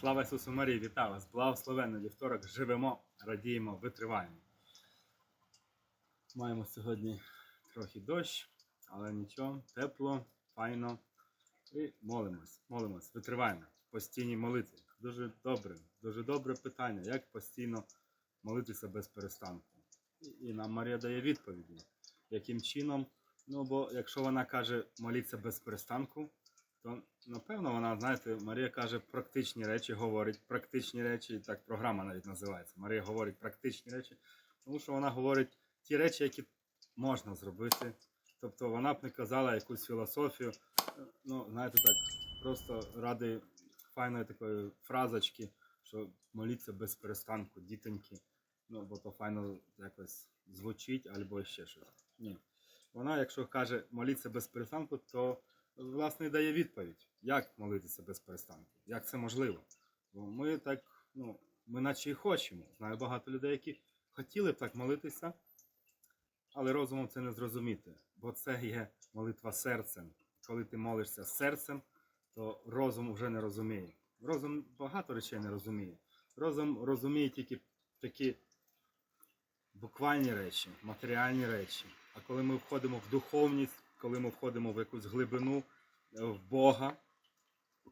Слава Ісусу Марії, вітаю вас! Благословенний вівторок! Живемо, радіємо, витриваємо. Маємо сьогодні трохи дощ, але нічого, тепло, файно. І молимось, молимось, витриваємо. Постійні молитви. Дуже добре, дуже добре питання, як постійно молитися без перестанку. І нам Марія дає відповіді, яким чином. Ну, бо якщо вона каже моліться без перестанку, то напевно вона, знаєте, Марія каже практичні речі, говорить практичні речі, так програма навіть називається. Марія говорить практичні речі, тому що вона говорить ті речі, які можна зробити. Тобто вона б не казала якусь філософію, ну, знаєте, так, просто ради файної такої фразочки, що моліться без перестанку, дітоньки. Ну, бо то файно якось звучить або ще щось. Ні. Вона, якщо каже моліться без перестанку, то власне дає відповідь, як молитися без перестанку, як це можливо. Бо ми так, ну, ми наче і хочемо. Знаю багато людей, які хотіли б так молитися, але розумом це не зрозуміти, бо це є молитва серцем. Коли ти молишся серцем, то розум вже не розуміє. Розум багато речей не розуміє. Розум розуміє тільки такі буквальні речі, матеріальні речі. А коли ми входимо в духовність, коли ми входимо в якусь глибину е, в Бога,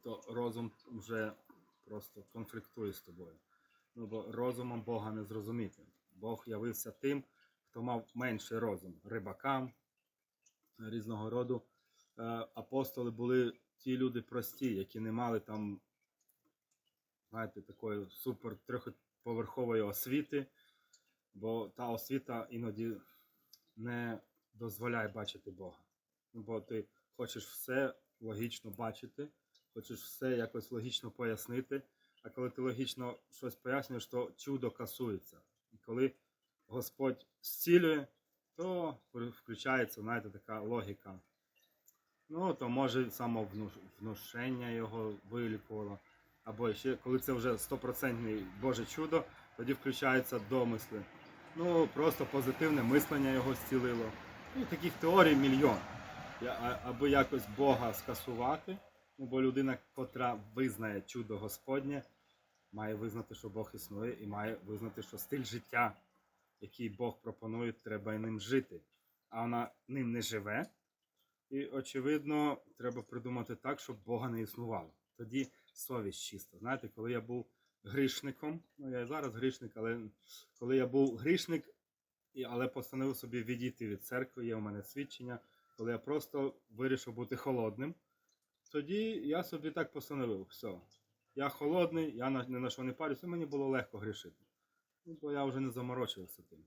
то розум вже просто конфліктує з тобою. Ну, бо розумом Бога не зрозуміти. Бог явився тим, хто мав менший розум рибакам різного роду. Е, Апостоли були ті люди прості, які не мали там, знаєте, такої супер трьохповерхової освіти, бо та освіта іноді не дозволяє бачити Бога. Бо ти хочеш все логічно бачити, хочеш все якось логічно пояснити. А коли ти логічно щось пояснюєш, то чудо касується. І коли Господь зцілює, то включається, знаєте, така логіка. Ну, то може самовнушення його вилікувало. Або ще, коли це вже стопроцентне Боже чудо, тоді включаються домисли. Ну, просто позитивне мислення його зцілило. Ну, таких теорій мільйон. Аби якось Бога скасувати, ну, бо людина, котра визнає чудо Господнє, має визнати, що Бог існує, і має визнати, що стиль життя, який Бог пропонує, треба і ним жити. А вона ним не живе. І, очевидно, треба придумати так, щоб Бога не існувало. Тоді совість чиста. Знаєте, коли я був грішником, ну я і зараз грішник, але коли я був грішник, але постановив собі відійти від церкви, є у мене свідчення, коли я просто вирішив бути холодним, тоді я собі так постановив, все, я холодний, я ні на що не парюся, мені було легко грішити. Ну, бо я вже не заморочувався тим.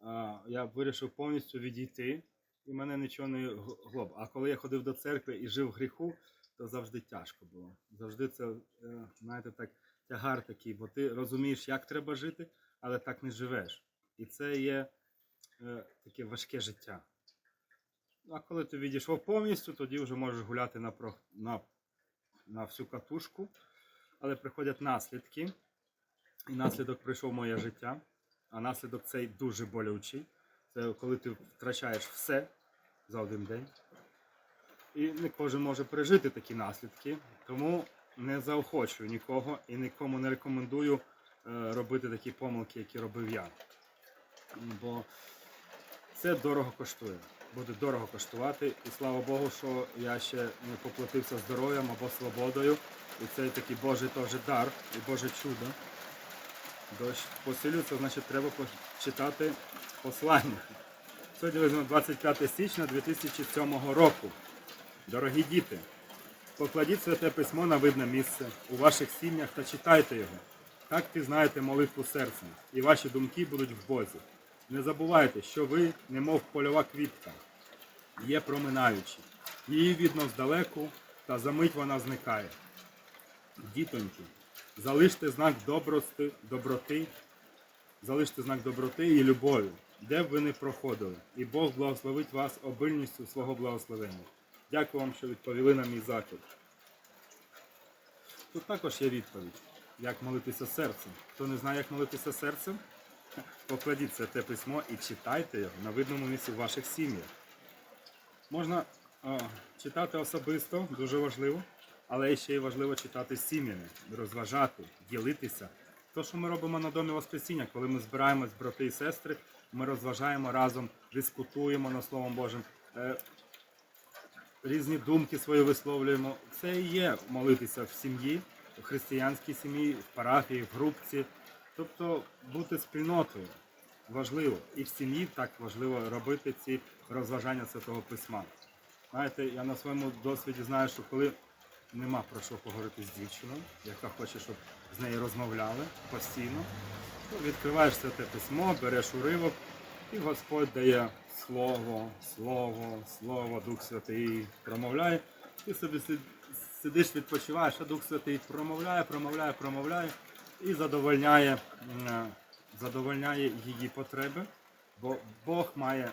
А, я вирішив повністю відійти, і мене нічого не глоб. А коли я ходив до церкви і жив в гріху, то завжди тяжко було. Завжди це, е, знаєте, так, тягар такий, бо ти розумієш, як треба жити, але так не живеш. І це є е, таке важке життя. А коли ти відійшов повністю, тоді вже можеш гуляти на, на, на всю катушку, але приходять наслідки. І наслідок прийшов моє життя, а наслідок цей дуже болючий. Це коли ти втрачаєш все за один день. І не кожен може пережити такі наслідки. Тому не заохочую нікого і нікому не рекомендую е, робити такі помилки, які робив я. Бо це дорого коштує. Буде дорого коштувати. І слава Богу, що я ще не поплатився здоров'ям або свободою. І це такий Божий теж дар і Боже чудо. Дощ посилюється, значить треба почитати послання. Сьогодні візьмемо 25 січня 2007 року. Дорогі діти, покладіть святе письмо на видне місце у ваших сім'ях та читайте його. Так пізнаєте молитву серцем, і ваші думки будуть в Бозі. Не забувайте, що ви, немов польова квітка, є проминаючі. Її видно здалеку, та за мить вона зникає. Дітоньки, залиште знак добрости, доброти, залиште знак доброти і любові, де б ви не проходили, і Бог благословить вас обильністю свого благословення. Дякую вам, що відповіли на мій заклик. Тут також є відповідь, як молитися серцем. Хто не знає, як молитися серцем, покладіть це те письмо і читайте його на видному місці в ваших сім'ях. Можна а, читати особисто, дуже важливо. Але ще й важливо читати з сім'ями, розважати, ділитися. То, що ми робимо на домі Воскресіння, коли ми збираємось, брати і сестри, ми розважаємо разом, дискутуємо над Словом Божим, е, різні думки свої висловлюємо. Це і є молитися в сім'ї, в християнській сім'ї, в парафії, в групці. Тобто бути спільнотою важливо. І в сім'ї так важливо робити ці розважання Святого Письма. Знаєте, я на своєму досвіді знаю, що коли нема про що поговорити з дівчиною, яка хоче, щоб з нею розмовляли постійно, то відкриваєш святе письмо, береш уривок, і Господь дає слово, слово, слово, Дух Святий промовляє. Ти собі сидиш, відпочиваєш, а Дух Святий промовляє, промовляє, промовляє і задовольняє, задовольняє її потреби, бо Бог має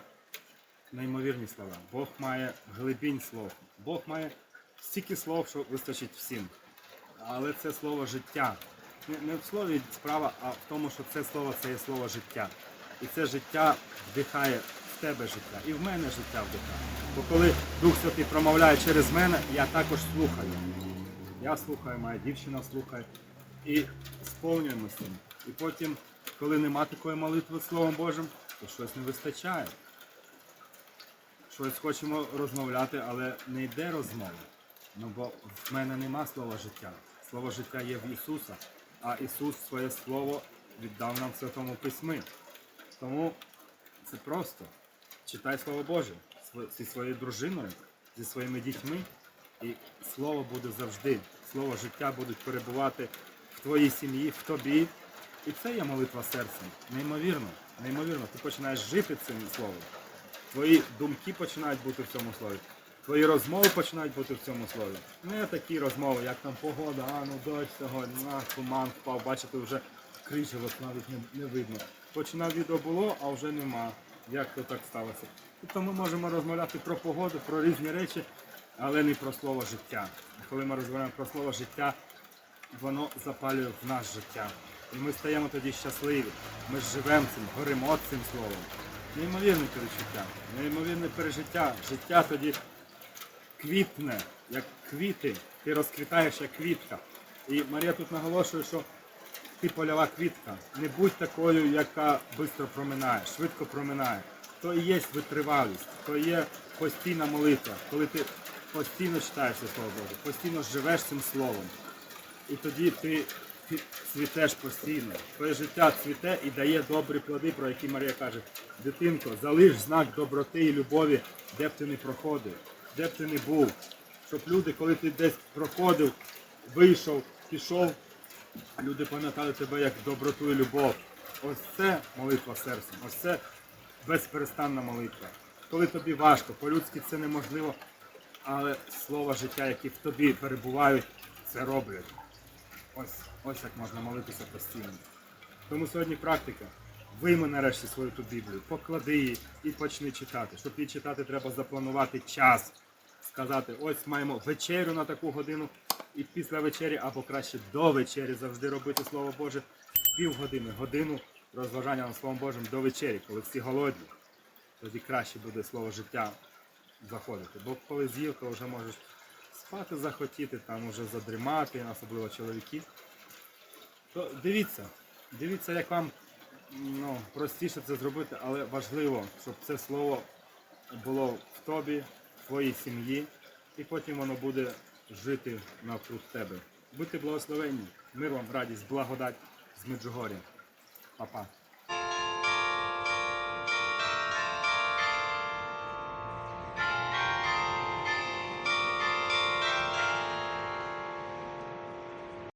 неймовірні слова. Бог має глибінь слов. Бог має стільки слов, що вистачить всім. Але це слово життя. Не, не в слові справа, а в тому, що це слово це є слово життя. І це життя вдихає в тебе життя. І в мене життя вдихає. Бо коли Дух Святий промовляє через мене, я також слухаю. Я слухаю, моя дівчина слухає. І сповнюємо цим. І потім, коли нема такої молитви Словом Божим, то щось не вистачає щось хочемо розмовляти, але не йде розмова. Ну бо в мене нема слова життя. Слово життя є в Ісуса, а Ісус своє слово віддав нам в Святому Письмі. Тому це просто. Читай Слово Боже зі своєю дружиною, зі своїми дітьми, і слово буде завжди. Слово життя будуть перебувати твоїй сім'ї, в тобі. І це є молитва серцем. Неймовірно, неймовірно. Ти починаєш жити цим словом. Твої думки починають бути в цьому слові. Твої розмови починають бути в цьому слові. Не такі розмови, як там погода, а ну дощ сьогодні, на туман впав, бачите, вже крижево навіть не, не видно. Починав відео було, а вже нема. Як то так сталося? Тобто ми можемо розмовляти про погоду, про різні речі, але не про слово життя. Коли ми розмовляємо про слово життя, воно запалює в нас життя. І ми стаємо тоді щасливі. Ми живемо цим, горимо цим словом. Неймовірне перечуття, неймовірне пережиття. Життя тоді квітне, як квіти. Ти розквітаєш як квітка. І Марія тут наголошує, що ти польова квітка. Не будь такою, яка швидко проминає, швидко проминає. То і є витривалість, то є постійна молитва, коли ти постійно читаєш це слово Боже, постійно живеш цим словом. І тоді ти, цвітеш постійно. Твоє життя цвіте і дає добрі плоди, про які Марія каже, дитинко, залиш знак доброти і любові, де б ти не проходив, де б ти не був. Щоб люди, коли ти десь проходив, вийшов, пішов, люди пам'ятали тебе як доброту і любов. Ось це молитва серцем, ось це безперестанна молитва. Коли тобі важко, по-людськи це неможливо, але слова життя, які в тобі перебувають, це роблять. Ось, ось як можна молитися постійно. Тому сьогодні практика. Вийми нарешті свою ту Біблію, поклади її і почни читати. Щоб її читати, треба запланувати час. Сказати, ось маємо вечерю на таку годину, і після вечері, або краще до вечері завжди робити Слово Боже півгодини, годину розважання над Словом Божим до вечері, коли всі голодні. Тоді краще буде слово життя заходити. Бо коли з'їв, то вже можеш спати захотіти, там уже задрімати, особливо чоловіки. То дивіться, дивіться, як вам ну, простіше це зробити, але важливо, щоб це слово було в тобі, в твоїй сім'ї, і потім воно буде жити навкруг тебе. Будьте благословенні, мир вам, радість, благодать з Меджугоря. Па-па.